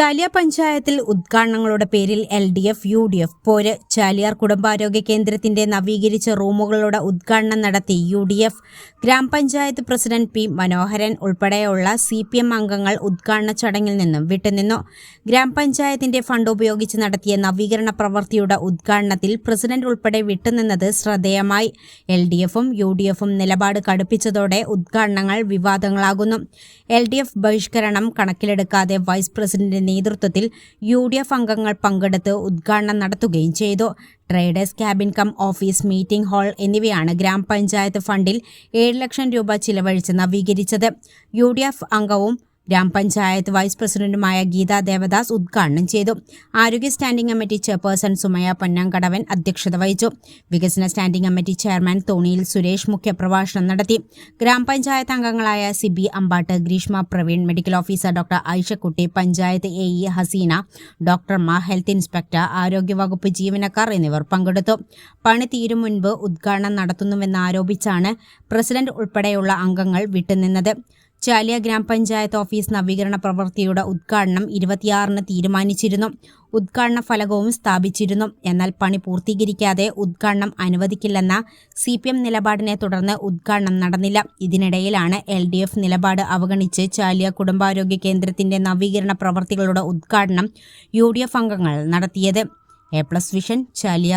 ചാലിയ പഞ്ചായത്തിൽ ഉദ്ഘാടനങ്ങളുടെ പേരിൽ L D F U D F പോര് ചാലിയാർ കുടുംബാരോഗ്യ കേന്ദ്രത്തിന്റെ നവീകരിച്ച റൂമുകളുടെ ഉദ്ഘാടനം നടത്തി യു ഡി എഫ് ഗ്രാമപഞ്ചായത്ത് പ്രസിഡന്റ് പി മനോഹരൻ ഉൾപ്പെടെയുള്ള സി പി എം അംഗങ്ങൾ ഉദ്ഘാടന ചടങ്ങിൽ നിന്നും വിട്ടുനിന്നു. ഗ്രാമപഞ്ചായത്തിന്റെ ഫണ്ട് ഉപയോഗിച്ച് നടത്തിയ നവീകരണ പ്രവൃത്തിയുടെ ഉദ്ഘാടനത്തിൽ പ്രസിഡന്റ് ഉൾപ്പെടെ വിട്ടുനിന്നത് ശ്രദ്ധേയമായി. എൽ ഡി എഫും യു ഡി എഫും നിലപാട് കടുപ്പിച്ചതോടെ ഉദ്ഘാടനങ്ങൾ വിവാദങ്ങളാകുന്നു. എൽ ഡി എഫ് ബഹിഷ്കരണം കണക്കിലെടുക്കാതെ വൈസ് പ്രസിഡന്റിന്റെ നേതൃത്വത്തിൽ യു ഡി എഫ് അംഗങ്ങൾ പങ്കെടുത്ത് ഉദ്ഘാടനം നടത്തുകയും ചെയ്തു. Traders cabin cum office meeting hall എന്നിവയാണ് ഗ്രാമപഞ്ചായത്ത് ഫണ്ടിൽ ഏഴ് ലക്ഷം രൂപ ചിലവഴിച്ച് നവീകരിച്ചത്. യു ഡി എഫ് അംഗവും ഗ്രാമപഞ്ചായത്ത് വൈസ് പ്രസിഡന്റുമായ ഗീതാ ദേവദാസ് ഉദ്ഘാടനം ചെയ്തു. ആരോഗ്യ standing committee chairperson Sumaya Ponnankadavan അധ്യക്ഷത വഹിച്ചു. വികസന സ്റ്റാൻഡിംഗ് കമ്മിറ്റി ചെയർമാൻ തോണിയിൽ സുരേഷ് മുഖ്യപ്രഭാഷണം നടത്തി. ഗ്രാമപഞ്ചായത്ത് അംഗങ്ങളായ Siby Ambatt Greeshma Praveen medical officer doctor Aishakutty panchayat A E Haseena ഡോക്ടർമാർ ഹെൽത്ത് ഇൻസ്പെക്ടർ ആരോഗ്യവകുപ്പ് ജീവനക്കാർ എന്നിവർ പങ്കെടുത്തു. പണി തീരും മുൻപ് ഉദ്ഘാടനം നടത്തുന്നുവെന്നാരോപിച്ചാണ് പ്രസിഡന്റ് ഉൾപ്പെടെയുള്ള അംഗങ്ങൾ വിട്ടുനിന്നത്. ചാലിയ ഗ്രാമപഞ്ചായത്ത് ഓഫീസ് നവീകരണ പ്രവൃത്തിയുടെ ഉദ്ഘാടനം ഇരുപത്തിയാറിന് തീരുമാനിച്ചിരുന്നു. ഉദ്ഘാടന ഫലകവും സ്ഥാപിച്ചിരുന്നു. എന്നാൽ പണി പൂർത്തീകരിക്കാതെ ഉദ്ഘാടനം അനുവദിക്കില്ലെന്ന സി പി എം നിലപാടിനെ തുടർന്ന് ഉദ്ഘാടനം നടന്നില്ല. ഇതിനിടയിലാണ് എൽ ഡി എഫ് നിലപാട് അവഗണിച്ച് ചാലിയ കുടുംബാരോഗ്യ കേന്ദ്രത്തിന്റെ നവീകരണ പ്രവൃത്തികളുടെ ഉദ്ഘാടനം യു ഡി എഫ് അംഗങ്ങൾ നടത്തിയത്. A plus vision Chaliya.